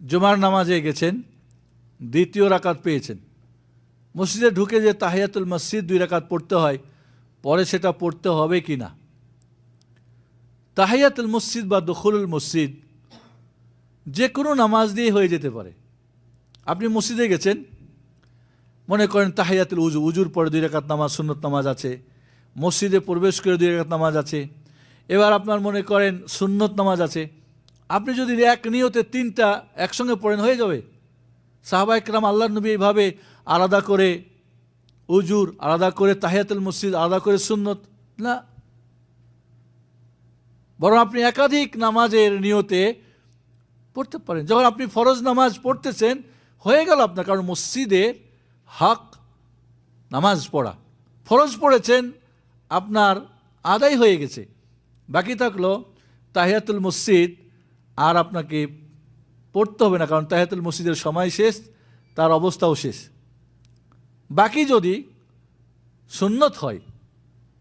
জুমার নামাজে গেছেন, দ্বিতীয় রাকাত পেয়েছেন। মসজিদে ঢুকে যে তাহিয়াতুল মসজিদ দুই রাকাত পড়তে হয়, পরে সেটা পড়তে হবে কি না? তাহিয়াতুল মসজিদ বা দখলুল মসজিদ যে কোনো নামাজ দিয়ে হয়ে যেতে পারে। আপনি মসজিদে গেছেন, মনে করেন তাহিয়াতুল উজু উজুর পরে দুই রেখাত নামাজ, সুন্নত নামাজ আছে, মসজিদে প্রবেশ করে দুই রেখাত নামাজ আছে, এবার আপনার মনে করেন সুন্নত নামাজ আছে আপনি যদি এক নিয়তে তিনটা একসঙ্গে পড়েন, হয়ে যাবে। সাহাবা একরাম আল্লাহ নবী এইভাবে আলাদা করে উজুর, আলাদা করে তাহিয়াতুল মসজিদ, আলাদা করে সুন্নত, না। বরং আপনি একাধিক নামাজের নিয়তে পড়তে পারেন। যখন আপনি ফরজ নামাজ পড়তেছেন, হয়ে গেল আপনার, কারণ মসজিদের হক নামাজ পড়া। ফরজ পড়েছেন, আপনার আদায় হয়ে গেছে। বাকি থাকল তাহিয়াতুল মসজিদ আর আপনাকে পড়তে হবে না, কারণ তাহিয়াতুল মসজিদের সময় শেষ, তার অবস্থাও শেষ। বাকি যদি সুন্নত হয়,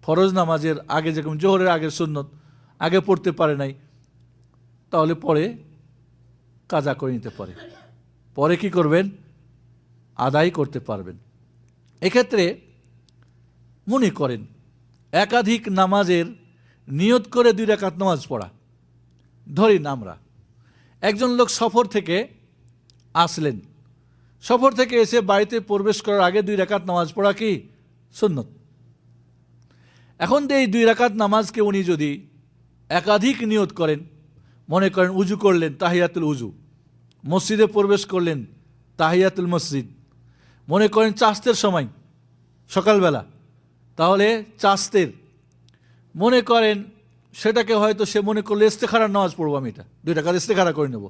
ফরজ নামাজের আগে যেরকম জোহরের আগের সুন্নত, আগে পড়তে পারে নাই, তাহলে পরে কাজা করে নিতে পারে। পরে কি করবেন? আদায় করতে পারবেন। এক্ষেত্রে মনে করেন, একাধিক নামাজের নিয়ত করে দুই রাকাত নামাজ পড়া। ধরি আমরা একজন লোক সফর থেকে আসলেন। সফর থেকে এসে বাড়িতে প্রবেশ করার আগে দুই রাকাত নামাজ পড়া কি? সুন্নত। এখন এই দুই রাকাত নামাজকে উনি যদি একাধিক নিয়ত করেন, মনে করেন উজু করলেন, তাহিয়াতুল উজু, মসজিদে প্রবেশ করলেন, তাহিয়াতুল মসজিদ, মনে করেন চাস্তের সময়, সকালবেলা, তাহলে চাস্তের, মনে করেন সেটাকে হয়তো সে মনে করলে, ইস্তেখারার নামাজ পড়ব আমি এটা। দুইটা কাজ ইস্তেখারা করে নেব।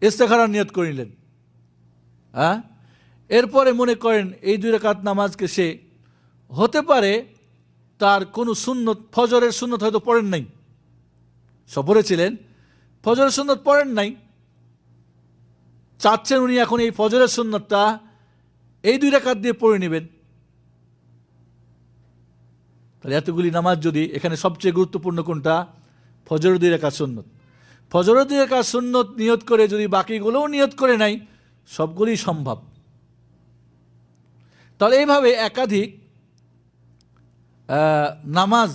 ইস্তেখারার নিয়ত করে নিলেন। হ্যাঁ? এরপরে মনে করেন, এই দুই রাকাত নামাজকে সে হতে পারে তার কোনো সুন্নত, ফজরের সুন্নত হয়তো পড়েন নাই। সফরে ছিলেন ফজরের সুন্নত পড়েন নাই। চাচ্ছেন উনি এখন এই ফজরের সুন্নতটা এই দুই রাকাত দিয়ে পড়ে নেবেন। তাহলে এতগুলি নামাজ যদি, এখানে সবচেয়ে গুরুত্বপূর্ণ কোনটা? ফজরের দুই রেখা সুন্নত। ফজরের দুই রেখা সুন্নত নিয়ত করে যদি বাকিগুলোও নিয়ত করে নাই সবগুলি সম্ভব। তাহলে এইভাবে একাধিক নামাজ,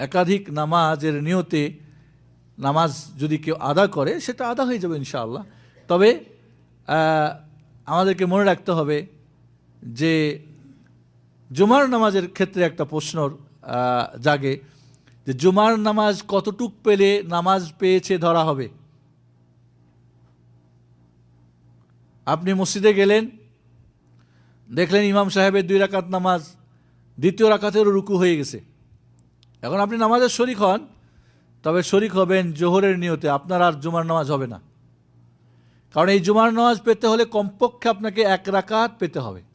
একাধিক নামাজের নিয়তে নামাজ যদি কেউ আদা করে, সেটা আদা হয়ে যাবে ইনশাআল্লাহ। তবে আমাদেরকে মনে রাখতে হবে যে জুমার নামাজের ক্ষেত্রে একটা প্রশ্ন জাগে যে জুমার নামাজ কতটুক পেলে নামাজ পেয়েছে ধরা হবে? আপনি মসজিদে গেলেন, দেখলেন ইমাম সাহেবের দুই রাকাত নামাজ, দ্বিতীয় রাকাতেরও রুকু হয়ে গেছে। এখন আপনি নামাজের শরিক হন, তবে শরিক হবেন জোহরের নিয়তে, আপনার আর জুমার নামাজ হবে না। কারণ এই জুমার নামাজ পেতে হলে কমপক্ষে আপনাকে এক রাকাত পেতে হবে।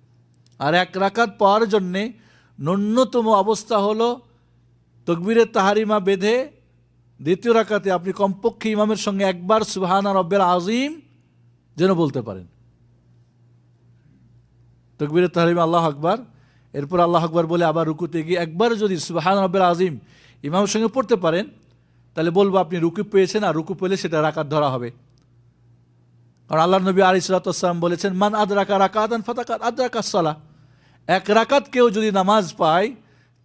আর এক রাকাত পাওয়ার জন্যে ন্যূনতম অবস্থা হলো তকবীরের তাহারিমা বেঁধে দ্বিতীয় রাকাতে আপনি কমপক্ষে ইমামের সঙ্গে একবার সুবাহানা রব্বের আজিম যেন বলতে পারেন। তকবীরের তাহারিমা আল্লাহ আকবার, এরপর আল্লাহ আকবার বলে আবার রুকুতে গিয়ে একবার যদি সুবাহান রব্বের আজিম ইমামের সঙ্গে পড়তে পারেন, তাহলে বলব আপনি রুকু পেয়েছেন আর রুকু পেলে সেটা রাকাত ধরা হবে। কারণ আল্লাহ নবী আলী সালাতাম বলেছেন, মান আদরাকা রাকাতান ফাতাকাত আদরাকা সালা। এক রাকাত কেউ যদি নামাজ পায়,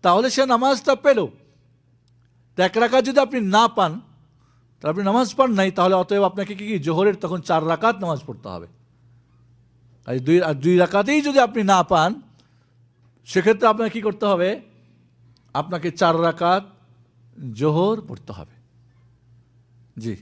তাহলে সে নামাজটা পেল। এক রাকাত যদি আপনি না পান, তাহলে আপনি নামাজ পান নাই, তাহলে অতএব আপনাকে কি কি জোহরের তখন চার রাকাত নামাজ পড়তে হবে। আর দুই আর দুই রাকাতেই যদি আপনি না পান, সেক্ষেত্রে আপনাকে কি করতে হবে? আপনাকে চার রাকাত জোহর পড়তে হবে। জি।